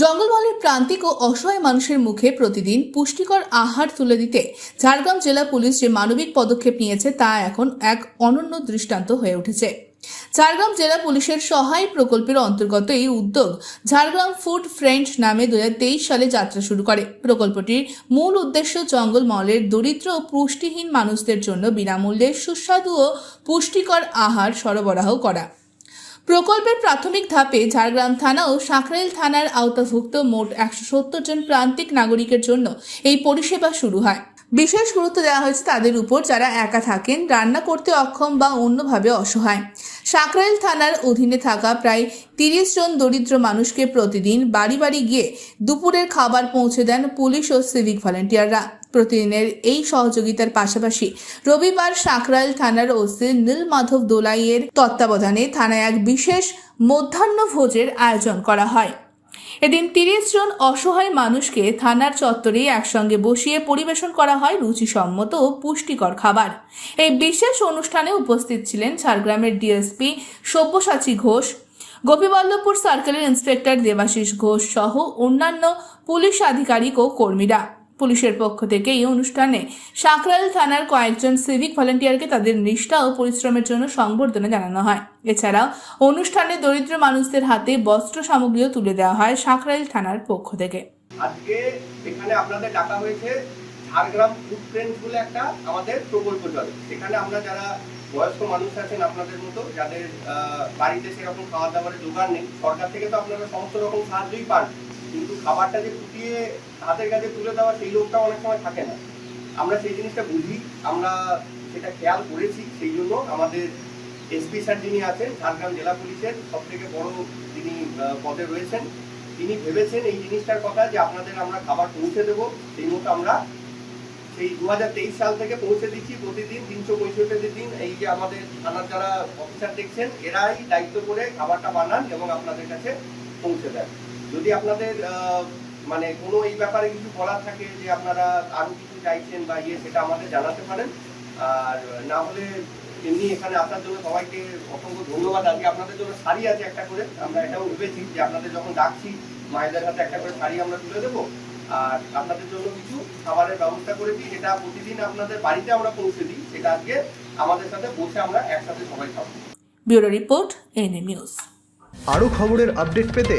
জঙ্গলমহলের প্রান্তিক ও অসহায় মানুষের মুখে প্রতিদিন পুষ্টিকর আহার তুলে দিতে ঝাড়গ্রাম জেলা পুলিশ যে মানবিক পদক্ষেপ নিয়েছে তা এখন এক অনন্য দৃষ্টান্ত হয়ে উঠেছে। ঝাড়গ্রাম জেলা পুলিশের সহায় প্রকল্পের অন্তর্গত এই উদ্যোগ ঝাড়গ্রাম ফুড ফ্রেন্ড নামে দু হাজার তেইশ সালে যাত্রা শুরু করে। প্রকল্পটির মূল উদ্দেশ্য জঙ্গলমহলের দরিদ্র ও পুষ্টিহীন মানুষদের জন্য বিনামূল্যে সুস্বাদু ও পুষ্টিকর আহার সরবরাহ করা। প্রকল্পের প্রাথমিক ধাপে ঝাড়গ্রাম থানা ও সাঁকরাইল থানার আওতাভুক্ত মোট একশো সত্তর জন প্রান্তিক নাগরিকের জন্য এই পরিষেবা শুরু হয়। বিশেষ গুরুত্ব দেওয়া হয়েছে তাদের উপর যারা একা থাকেন, রান্না করতে অক্ষম বা অন্যভাবে অসহায়। সাঁকরাইল থানার অধীনে থাকা প্রায় তিরিশ জন দরিদ্র মানুষকে প্রতিদিন বাড়ি বাড়ি গিয়ে দুপুরের খাবার পৌঁছে দেন পুলিশ ও সিভিক ভলেন্টিয়াররা। প্রতিদিনের এই সহযোগিতার পাশাপাশি রবিবার সাঁকরাইল থানার ওসি নীল মাধব দোলাইয়ের তত্ত্বাবধানে থানায় এক বিশেষ মধ্যাহ্ন ভোজের আয়োজন করা হয়। এদিন তিরিশ জন অসহায় মানুষকে থানার চত্বরে একসঙ্গে বসিয়ে পরিবেশন করা হয় রুচিসম্মত ও পুষ্টিকর খাবার। এই বিশেষ অনুষ্ঠানে উপস্থিত ছিলেন ঝাড়গ্রামের ডিএসপি সব্যসাচী ঘোষ, গোপীবল্লভপুর সার্কেলের ইন্সপেক্টর দেবাশিস ঘোষ সহ অন্যান্য পুলিশ আধিকারিক ও কর্মীরা। পুলিশের পক্ষ থেকে এই অনুষ্ঠানে সাঁকরাইল থানার কয়েকজন সিভিক ভলেন্টিয়ারকে তাদের নিষ্ঠা ও পরিশ্রমের জন্য সংবর্ধনা জানানো হয়। এছাড়াও অনুষ্ঠানে দরিদ্র মানুষদের হাতে বস্ত্র সামগ্রীও তুলে দেওয়া হয় সাঁকরাইল থানার পক্ষ থেকে। আজকে এখানে আপনাদের ডাকা হয়েছে ঝাড়গ্রাম ফ্রেন্ডস বলে একটা আমাদের প্রকল্প চলে। এখানে আমরা যারা বয়স্ক মানুষ আছেন আপনাদের মতো, যাদের বাড়িতে সেরকম খাওয়া দাওয়ারের জোগাড় নেই, সরকার থেকে তো আপনারা সমস্ত রকম সাহায্যই পান। কিন্তু খাবারটা যে ফুটিয়ে হাতের কাছে তুলে দেওয়া, সেই লোকটা অনেক সময় থাকে না। আমরা সেই জিনিসটা বুঝি, আমরা সেটা খেয়াল করেছি, সেই জন্য আমাদের এসপি স্যার যিনি আছেন, ঝাড়গ্রাম জেলা পুলিশের সব থেকে বড় যিনি পদে রয়েছেন, তিনি ভেবেছেন এই জিনিসটার কথা যে আপনাদের আমরা খাবার পৌঁছে দেবো। সেই মতো আমরা সেই দু হাজার তেইশ সাল থেকে পৌঁছে দিচ্ছি প্রতিদিন তিনশো পঁয়ষট্টি দিন। এই যে আমাদের থানার যারা অফিসার দেখছেন, এরাই দায়িত্ব করে খাবারটা বানান এবং আপনাদের কাছে পৌঁছে দেন। যদি আপনাদের আহ, মানে কোনো এই ব্যাপারে কিছু বলার থাকে যে আপনারা আরও কিছু চাইছেন বা ইয়ে সেটা আমাদের জানাতে পারেন। আর না হলে এমনি এখানে আসার জন্য সবাইকে অসংখ্য ধন্যবাদ। আজকে আপনাদের জন্য শাড়ি আছে একটা করে আমরা এটাও ভেবেছি যে আপনাদের যখন ডাকছি মায়েদের হাতে একটা করে শাড়ি আমরা তুলে দেবো। আর আপনাদের জন্য কিছু খাবারের ব্যবস্থা করেছি যেটা প্রতিদিন আপনাদের বাড়িতে আমরা পৌঁছে দিই সেটা আজকে আমাদের সাথে বসে আমরা একসাথে সবাই খাব। Bureau report NA news. আরও খবরের আপডেট পেতে